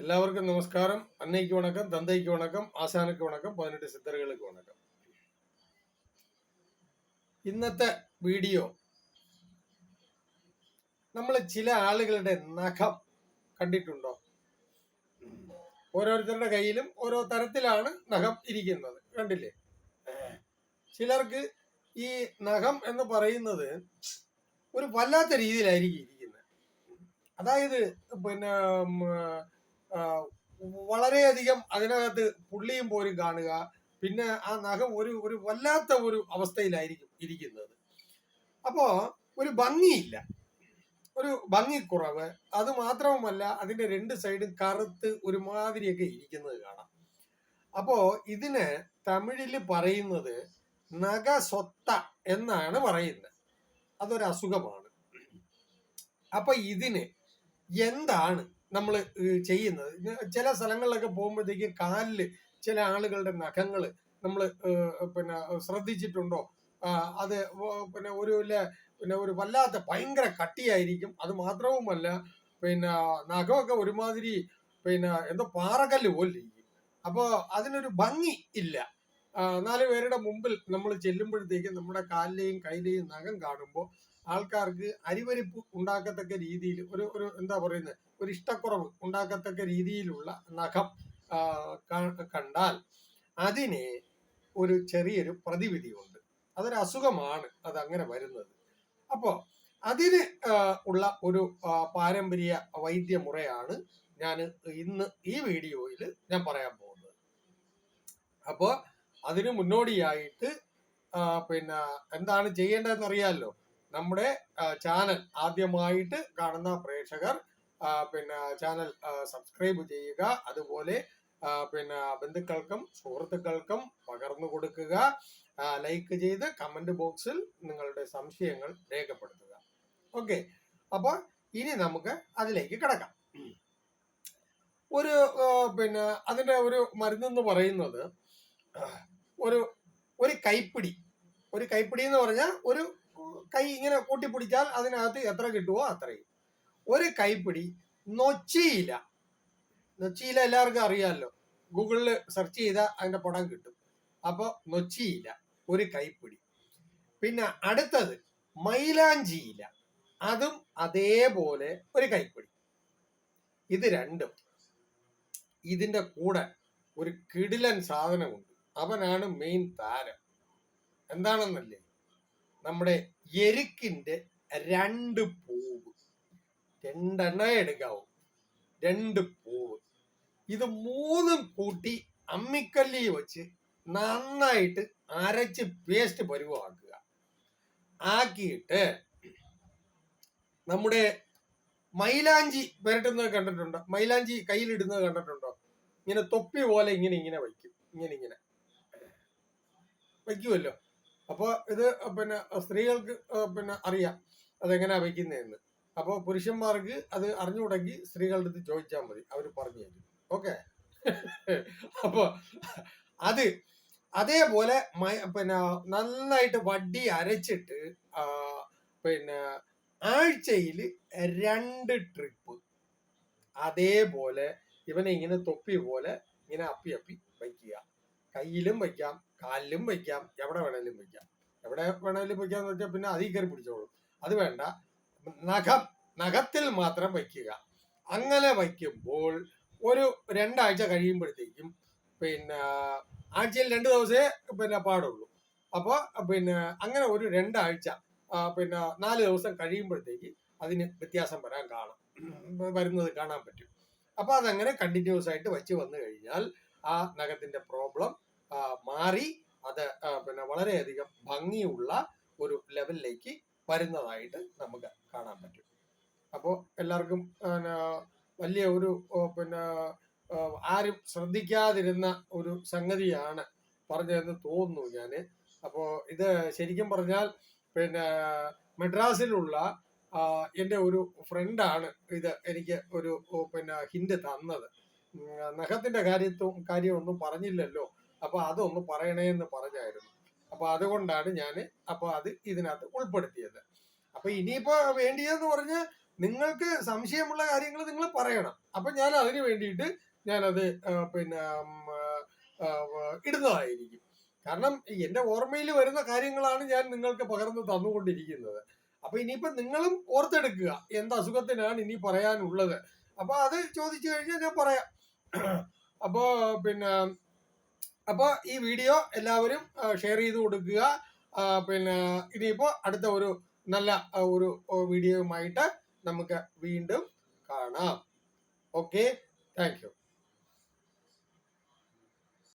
എല്ലാവർക്കും നമസ്കാരം. അന്നയ്ക്ക് വണക്കം തന്തയ്ക്ക് വണക്കം ആശാനക്ക് വണക്കം പതിനെട്ട് സിദ്ധറുകൾക്ക് വണക്കം. ഇന്നത്തെ വീഡിയോ നമ്മൾ ചില ആളുകളുടെ നഖം കണ്ടിട്ടുണ്ടോ? ഓരോരുത്തരുടെ കയ്യിലും ഓരോ തരത്തിലാണ് നഖം ഇരിക്കുന്നത്. കണ്ടില്ലേ? ചിലർക്ക് ഈ നഖം എന്ന് പറയുന്നത് ഒരു വല്ലാത്ത രീതിയിലായിരിക്കും ഇരിക്കുന്നത്. അതായത് പിന്നെ വളരെയധികം അതിനകത്ത് പുള്ളിയും പോലും കാണുക. പിന്നെ ആ നഖം ഒരു ഒരു വല്ലാത്ത ഒരു അവസ്ഥയിലായിരിക്കും ഇരിക്കുന്നത്. അപ്പോ ഒരു ഭംഗിയില്ല. ഒരു ഭംഗിക്കുറവ്. അത് മാത്രവുമല്ല അതിന്റെ രണ്ട് സൈഡും കറുത്ത് ഒരുമാതിരിയൊക്കെ ഇരിക്കുന്നത് കാണാം. അപ്പോ ഇതിന് തമിഴിൽ പറയുന്നത് നഖസ്വത്ത എന്നാണ് പറയുന്നത്. അതൊരു അസുഖമാണ് അപ്പൊ ഇതിന് എന്താണ് നമ്മൾ ചെയ്യുന്നത്. ചില സ്ഥലങ്ങളിലൊക്കെ പോകുമ്പോഴത്തേക്ക് കാലിൽ ചില ആളുകളുടെ നഖങ്ങൾ നമ്മൾ പിന്നെ ശ്രദ്ധിച്ചിട്ടുണ്ടോ? അത് പിന്നെ ഒരു പിന്നെ ഒരു വല്ലാത്ത ഭയങ്കര കട്ടിയായിരിക്കും. അത് മാത്രവുമല്ല പിന്നെ നഖമൊക്കെ ഒരുമാതിരി പിന്നെ എന്തോ പാറകല്ല് പോലെ ഇരിക്കും. അപ്പോൾ അതിനൊരു ഭംഗി ഇല്ല. നാല് പേരുടെ മുമ്പിൽ നമ്മൾ ചെല്ലുമ്പോഴത്തേക്ക് നമ്മുടെ കാലിലെയും കയ്യിലെയും നഖം കാണുമ്പോൾ ആൾക്കാർക്ക് അരിവരിപ്പ് ഉണ്ടാക്കത്തക്ക രീതിയിൽ ഒരു ഒരു എന്താ പറയുന്നത് ഒരു ഇഷ്ടക്കുറവ് ഉണ്ടാക്കത്തക്ക രീതിയിലുള്ള നഖം കണ്ടാൽ അതിനെ ഒരു ചെറിയൊരു പ്രതിവിധിയുണ്ട്. അതൊരു അസുഖമാണ് അത് അങ്ങനെ വരുന്നത്. അപ്പോൾ അതിന് ഉള്ള ഒരു പാരമ്പര്യ വൈദ്യമുറയാണ് ഞാൻ ഇന്ന് ഈ വീഡിയോയിൽ ഞാൻ പറയാൻ പോകുന്നത്. അപ്പോൾ അതിന് മുന്നോടിയായിട്ട് പിന്നെ എന്താണ് ചെയ്യേണ്ടതെന്ന് അറിയാമല്ലോ നമ്മുടെ ചാനൽ ആദ്യമായിട്ട് കാണുന്ന പ്രേക്ഷകർ പിന്നെ ചാനൽ സബ്സ്ക്രൈബ് ചെയ്യുക. അതുപോലെ പിന്നെ ബന്ധുക്കൾക്കും സുഹൃത്തുക്കൾക്കും പകർന്നു കൊടുക്കുക. ലൈക്ക് ചെയ്ത് കമന്റ് ബോക്സിൽ നിങ്ങളുടെ സംശയങ്ങൾ രേഖപ്പെടുത്തുക. ഓക്കെ. അപ്പോൾ ഇനി നമുക്ക് അതിലേക്ക് കിടക്കാം. ഒരു പിന്നെ അതിന്റെ ഒരു മരുന്നെന്ന് പറയുന്നത് ഒരു ഒരു കൈപ്പിടി. ഒരു കൈപ്പിടി എന്ന് പറഞ്ഞാൽ ഒരു കൈ ഇങ്ങനെ കൂട്ടിപ്പിടിച്ചാൽ അതിനകത്ത് എത്ര കിട്ടുമോ അത്രയും. ഒരു കൈപ്പിടി നൊച്ചിയില. നൊച്ചിയില എല്ലാവർക്കും അറിയാമല്ലോ. ഗൂഗിളിൽ സെർച്ച് ചെയ്താൽ അതിന്റെ പടം കിട്ടും. അപ്പോൾ നൊച്ചിയില ഒരു കൈപ്പിടി. പിന്നെ അടുത്തത് മൈലാഞ്ചിയില. അതും അതേപോലെ ഒരു കൈപ്പിടി. ഇത് രണ്ടും ഇതിന്റെ കൂടെ ഒരു കിടിലൻ സാധനമുണ്ട്. അവനാണ് മെയിൻ താരം. എന്താണെന്നല്ലേ? നമ്മുടെ എരുക്കിന്റെ രണ്ട് പൂവ്. രണ്ടെണ്ണ എടുക്കാവൂ. രണ്ട് പൂവ്. ഇത് മൂന്നും കൂട്ടി അമ്മിക്കല്ലി വെച്ച് നന്നായിട്ട് അരച്ച് പേസ്റ്റ് പരുവമാക്കുക ആക്കിയിട്ട് നമ്മുടെ മൈലാഞ്ചി പുരട്ടുന്നത് കണ്ടിട്ടുണ്ടോ? മൈലാഞ്ചി കയ്യിലിടുന്നത് കണ്ടിട്ടുണ്ടോ? ഇങ്ങനെ തൊപ്പി പോലെ ഇങ്ങനെ ഇങ്ങനെ വയ്ക്കും. ഇങ്ങനെ ഇങ്ങനെ. വയ്ക്കുമല്ലോ. അപ്പോൾ ഇത് പിന്നെ സ്ത്രീകൾക്ക് പിന്നെ അറിയാം അതെങ്ങനെയാ വയ്ക്കുന്നതെന്ന്. അപ്പോൾ പുരുഷന്മാർക്ക് അത് അറിഞ്ഞുകൂടെങ്കിൽ സ്ത്രീകളുടെ അടുത്ത് ചോദിച്ചാൽ മതി. അവർ പറഞ്ഞു തരും. ഓക്കെ? അപ്പോൾ അത് അതേപോലെ പിന്നെ നന്നായിട്ട് വടി അരച്ചിട്ട് പിന്നെ ആഴ്ചയിൽ രണ്ട് ട്രിപ്പ് അതേപോലെ ഇവനെ ഇങ്ങനെ തൊപ്പി പോലെ ഇങ്ങനെ അപ്പി അപ്പി വയ്ക്കുക. കയ്യിലും വയ്ക്കാം കാലിലും വയ്ക്കാം എവിടെ വേണേലും വയ്ക്കാം. എവിടെ വേണേലും വയ്ക്കാന്ന് വെച്ചാൽ പിന്നെ അതിൽ കയറി പിടിച്ചോളൂ. അത് വേണ്ട. നഖം നഖത്തിൽ മാത്രം വയ്ക്കുക. അങ്ങനെ വയ്ക്കുമ്പോൾ ഒരു രണ്ടാഴ്ച കഴിയുമ്പോഴത്തേക്കും പിന്നെ ആഴ്ചയിൽ രണ്ട് ദിവസമേ പിന്നെ പാടുള്ളൂ. അപ്പോൾ പിന്നെ അങ്ങനെ ഒരു രണ്ടാഴ്ച പിന്നെ നാല് ദിവസം കഴിയുമ്പോഴത്തേക്ക് അതിന് വ്യത്യാസം വരാൻ കാണും. വരുന്നത് കാണാൻ പറ്റും. അപ്പോൾ അതങ്ങനെ കണ്ടിന്യൂസ് ആയിട്ട് വെച്ച് വന്നു കഴിഞ്ഞാൽ ആ നഖത്തിന്റെ പ്രോബ്ലം മാറി അത് പിന്നെ വളരെയധികം ഭംഗിയുള്ള ഒരു ലെവലിലേക്ക് വരുന്നതായിട്ട് നമുക്ക് കാണാൻ പറ്റും. അപ്പോൾ എല്ലാവർക്കും വലിയ ഒരു പിന്നെ ആരും ശ്രദ്ധിക്കാതിരുന്ന ഒരു സംഗതിയാണ് പറഞ്ഞതെന്ന് തോന്നുന്നു ഞാൻ അപ്പോൾ ഇത് ശരിക്കും പറഞ്ഞാൽ പിന്നെ മദ്രാസിലുള്ള എന്റെ ഒരു ഫ്രണ്ടാണ് ഇത് എനിക്ക് ഒരു പിന്നെ ഹിന്റ് തന്നത്. നഖത്തിന്റെ കാര്യത്തും കാര്യമൊന്നും പറഞ്ഞില്ലല്ലോ. അപ്പൊ അതൊന്ന് പറയണേന്ന് പറഞ്ഞായിരുന്നു. അപ്പൊ അതുകൊണ്ടാണ് ഞാൻ അപ്പൊ അത് ഇതിനകത്ത് ഉൾപ്പെടുത്തിയത്. അപ്പൊ ഇനിയിപ്പോ വേണ്ടിയെന്ന് പറഞ്ഞ് നിങ്ങൾക്ക് സംശയമുള്ള കാര്യങ്ങൾ നിങ്ങൾ പറയണം. അപ്പൊ ഞാൻ അതിന് വേണ്ടിയിട്ട് ഞാനത് പിന്നെ ഇടുന്നതായിരിക്കും. കാരണം എന്റെ ഓർമ്മയിൽ വരുന്ന കാര്യങ്ങളാണ് ഞാൻ നിങ്ങൾക്ക് പകർന്ന് തന്നുകൊണ്ടിരിക്കുന്നത്. അപ്പൊ ഇനിയിപ്പോ നിങ്ങളും ഓർത്തെടുക്കുക എന്ത് അസുഖത്തിനാണ് ഇനി പറയാനുള്ളത്. അപ്പൊ അത് ചോദിച്ചു കഴിഞ്ഞാൽ ഞാൻ പറയാം. അപ്പോ പിന്നെ അപ്പൊ ഈ വീഡിയോ എല്ലാവരും ഷെയർ ചെയ്ത് കൊടുക്കുക. പിന്നെ ഇനിയിപ്പോ അടുത്ത ഒരു നല്ല ഒരു വീഡിയോയുമായിട്ട് നമുക്ക് വീണ്ടും കാണാം. Okay thank